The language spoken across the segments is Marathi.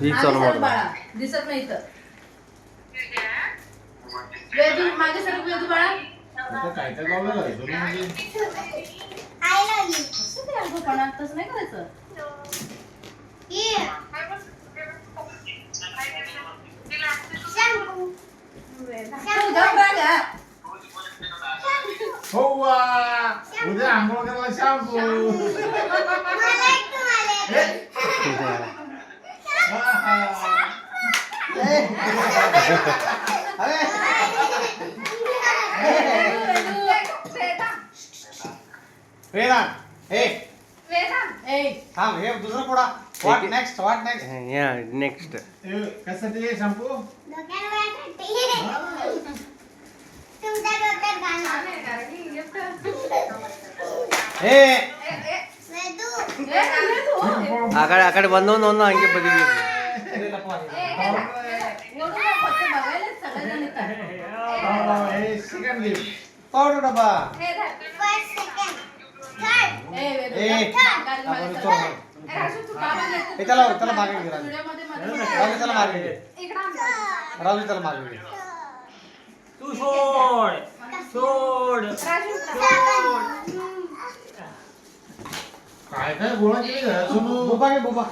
ही चल बाळा. दिसत नाही तर वेदू मागे वेदू बाळा. काय लावलं म्हणजे कसं ते नाही करायचं. हो वा उद्या आंघोळ करायला शॅम्पू. ए थांब हे दुसरं पुढा व्हॉट नेक्स्ट व्हॉट नेक्स्ट या नेक्स्ट कशासाठी आहे शॅम्पू हे ए, अरे तू. आकडे आकडे ಬಂದವನು ಒಂದು ಹಂಗೆ ಬದಿಗೆ हे सेकंड पावडर डबा बघ. येते? हे त्याला- त्याला मागे घे, राजू. त्याला मागे घे. राजू त्याला मागे घे. तू सोड. सोड. काय काय गोळा केली बुबा घे बुबा.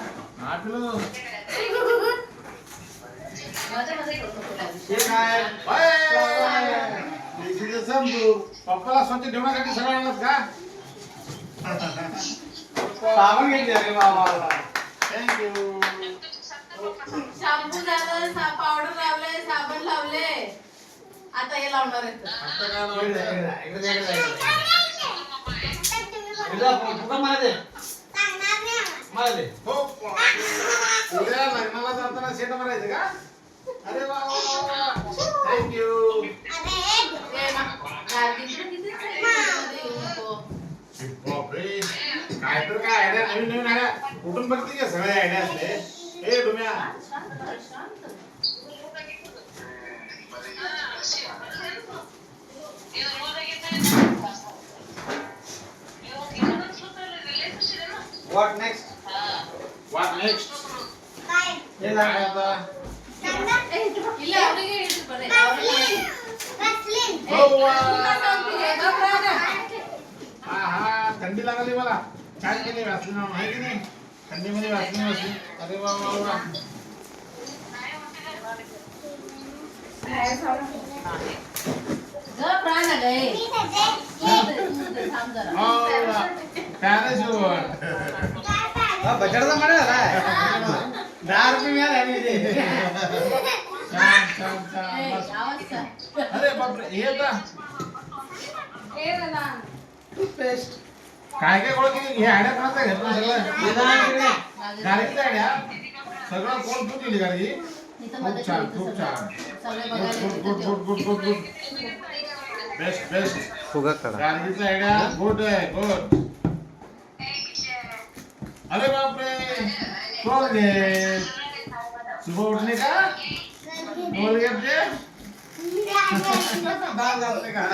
करतो तो. हे काय बाय. देशीचं शॅम्पू पप्पाला स्वच्छ ठेवण्यासाठी सगळं आणलं का साबण घेतली अरे बाबा थँक्यू शॅम्पू सा पावडर लावले साबण लावले आता हे लावणार आहेत आता काय इकडे लावायचं? दे, इकडे दे, इकडे दे, इकडे दे. इकडे बुबा मला दे मला दे हो उद्या लग्नाला जाताना सेट मारायचं का अरे वा थँक्यू ए, ना, गार्गिलचं किती साईजमध्ये येऊ नको. बापरे काय तर काय आयडिया नवीन नवीन आयडिया. कुठून बघते का सगळ्या आयडिया असते ए डुम्या. शांत राहा, शांत. व्हॉट नेक्स्ट वाट नेक्स्ट हे काय लागलं आता ए, इले आवडी घे, इथे पण आहे, आवडी घे. ए, हो वा. तुला सांगते, हे गप राहा ना. हा हा थंडी लागली मला काय केली वाचली ना आहे की नाही थंडीमध्ये वाचली वाचली अरे वा वा वा गप राहा ना दहा रुपये मिळाले आम्ही इथे. छान छान ए, छान मस्त. आवाज कर. अरे बापरे हे. काय काय गोळ केली? हे आयडिया कोणाचा घेतलं सगळं? हे. गाडीची सगळं कोण कोण केली गाडी खूप छान खूप सगळं- छान. Good good good good good good. Best best फुगा करा. गाडीचा आयडिया गुड आहे गुड अरे बापरे कोलगेट सुबह उठने का कोलगेट के दाल घातले का?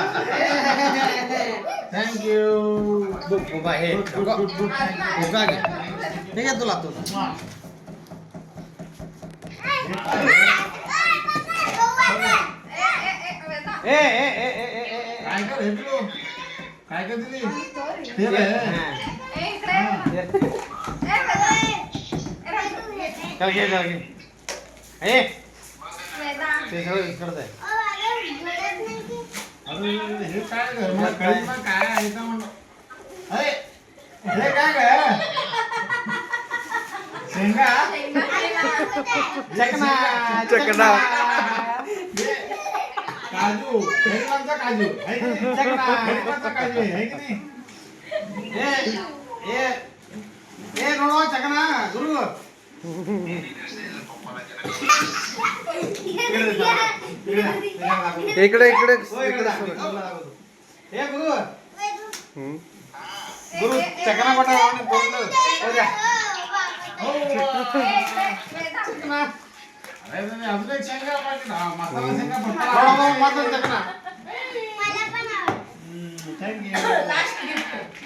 थँक्यू बु- बुबा हे गुड गुड गुड गुड बुबा घे. हे तू ए ए ए ए ए ए ए काय काय भेटलो काय काय दिली ते ए. आहे. हा. ए, इकडे. हे. ए, बाबा. ए, राजू. चल घे चल घे. ते सगळं इकडचं आहे. काय काय? हे काय शेंगा? चकना चकना हे. काजू. हेलमाचा काजू. काजू आहे, की नाही? हे हे. हे रोडवा चकना गुरु. इकडे इकडे इकडे गुरु. गुरु चकना पटा चकना.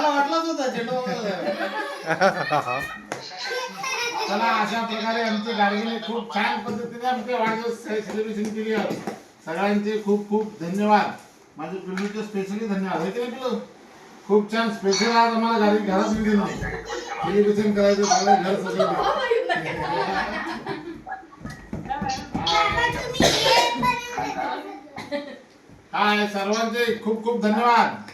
मला वाटलंच होतं चेंडू चला अशा प्रकारे आमची गाडगीने खूप छान पद्धतीने आमचे वाढदिवस सेलिब्रेशन केली आहे. सगळ्यांचे खूप खूप धन्यवाद. माझे पिल्लूचे स्पेशली धन्यवाद. नाही पिल्लू? खूप छान स्पेशल आज आम्हाला गाडी घरात दिली. सेलिब्रेशन करायचं सगळं घर सगळं काय सर्वांचे खूप खूप धन्यवाद.